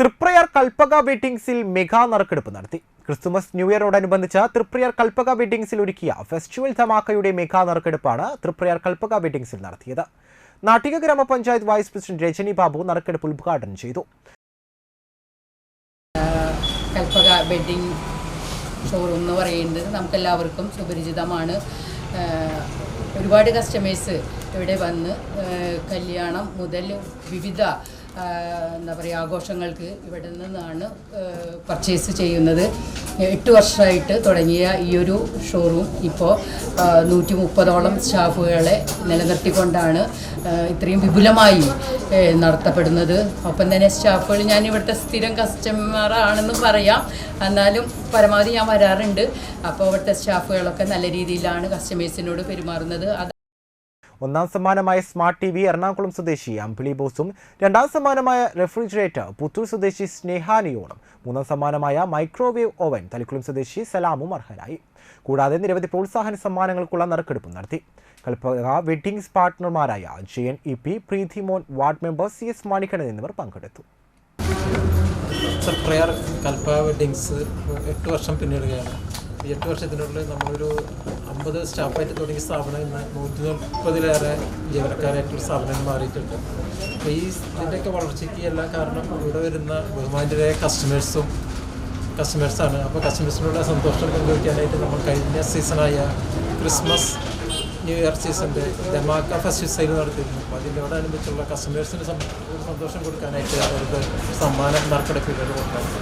Triprayar Kalpaka വെഡിങ്സിൽ mega നറുക്കെടുപ്പ് നടത്തി. Christmas new ഇയറോടനുബന്ധിച്ച് തൃപ്രയാർ കൽപ്പക വെഡിങ്സിൽ ഒരുക്കിയ ഫെസ്റ്റിവൽ ധമാക്കയുടെ മെഗാ നറുക്കെടുപ്പാണ് തൃപ്രയാർ കൽപ്പക വെഡിങ്സിൽ നടത്തിയത്. നാട്ടിക ഗ്രാമപഞ്ചായത്ത് വൈസ് പ്രസിഡന്റ് രജനി ബാബു നറുക്കെടുപ്പ് ഉദ്ഘാടനം ചെയ്തു. കൽപ്പക വെഡിങ് ഷോറൂം എന്ന് പറയുന്നത് നമുക്കെല്ലാവർക്കും സുപരിചിതമാണ്. ഒരുപാട് കസ്റ്റമേഴ്സ് ഇവിടെ വന്ന് കല്യാണം മുതൽ വിവിധ എന്താ പറയുക ആഘോഷങ്ങൾക്ക് ഇവിടെ നിന്നാണ് പർച്ചേസ് ചെയ്യുന്നത്. എട്ട് വർഷമായിട്ട് തുടങ്ങിയ ഈ ഒരു ഷോറൂം ഇപ്പോൾ നൂറ്റി മുപ്പതോളം സ്റ്റാഫുകളെ നിലനിർത്തിക്കൊണ്ടാണ് ഇത്രയും വിപുലമായി നടത്തപ്പെടുന്നത്. ഒപ്പം തന്നെ സ്റ്റാഫുകൾ ഞാൻ ഇവിടുത്തെ സ്ഥിരം കസ്റ്റമറാണെന്ന് പറയാം. എന്നാലും പരമാവധി ഞാൻ വരാറുണ്ട്. അപ്പോൾ ഇവിടുത്തെ സ്റ്റാഫുകളൊക്കെ നല്ല രീതിയിലാണ് കസ്റ്റമേഴ്സിനോട് പെരുമാറുന്നത്. ഒന്നാം സമ്മാനമായ സ്മാർട്ട് ടി വി എറണാകുളം സ്വദേശി അമ്പിളി ബോസും രണ്ടാം സമ്മാനമായ റെഫ്രിജറേറ്റർ പുത്തൂർ സ്വദേശി സ്നേഹാനിയോണും മൂന്നാം സമ്മാനമായ മൈക്രോവേവ് ഓവൻ തളിക്കുളം സ്വദേശി സലാമും അർഹരായി. കൂടാതെ നിരവധി പ്രോത്സാഹന സമ്മാനങ്ങൾക്കുള്ള നറുക്കെടുപ്പ് നടത്തി. Kalpaka weddings പാർട്ട്ണർമാരായ J N E P Preethimon ward member C S Manikkanan എന്നിവർ പങ്കെടുത്തു. പ്രയർ കൽപ്പക വെഡിങ്സ് എട്ട് വർഷം പിന്നിടുകയാണ്. എട്ട് വർഷത്തിനുള്ളിൽ നമ്മളൊരു അമ്പത് സ്റ്റാഫായിട്ട് തുടങ്ങിയ സ്ഥാപനം ഇന്ന് നൂറ്റി മുപ്പതിലേറെ ജീവനക്കാരായിട്ടുള്ള സ്ഥാപനങ്ങൾ മാറിയിട്ടുണ്ട്. അപ്പോൾ ഈ ഇതിന്റെയൊക്കെ വളർച്ചയ്ക്ക് എല്ലാം കാരണം ഇവിടെ വരുന്ന ബഹുമാനിതരായ കസ്റ്റമേഴ്സും കസ്റ്റമേഴ്സാണ് അപ്പോൾ കസ്റ്റമേഴ്സിനുള്ള സന്തോഷം പങ്കുവയ്ക്കാനായിട്ട് നമ്മൾ കഴിഞ്ഞ സീസണായ ക്രിസ്മസ് ന്യൂ ഇയർ സീസണിന്റെ ഡെമാക്ക ഫസ്റ്റ് സെയിൽ നടത്തിയിരുന്നു. അപ്പോൾ അതിനോടനുബന്ധിച്ചുള്ള കസ്റ്റമേഴ്സിന് സന്തോഷം കൊടുക്കാനായിട്ട് അവർക്ക് സമ്മാനം നറുക്കെടുപ്പിലൂടെ കൊടുക്കാം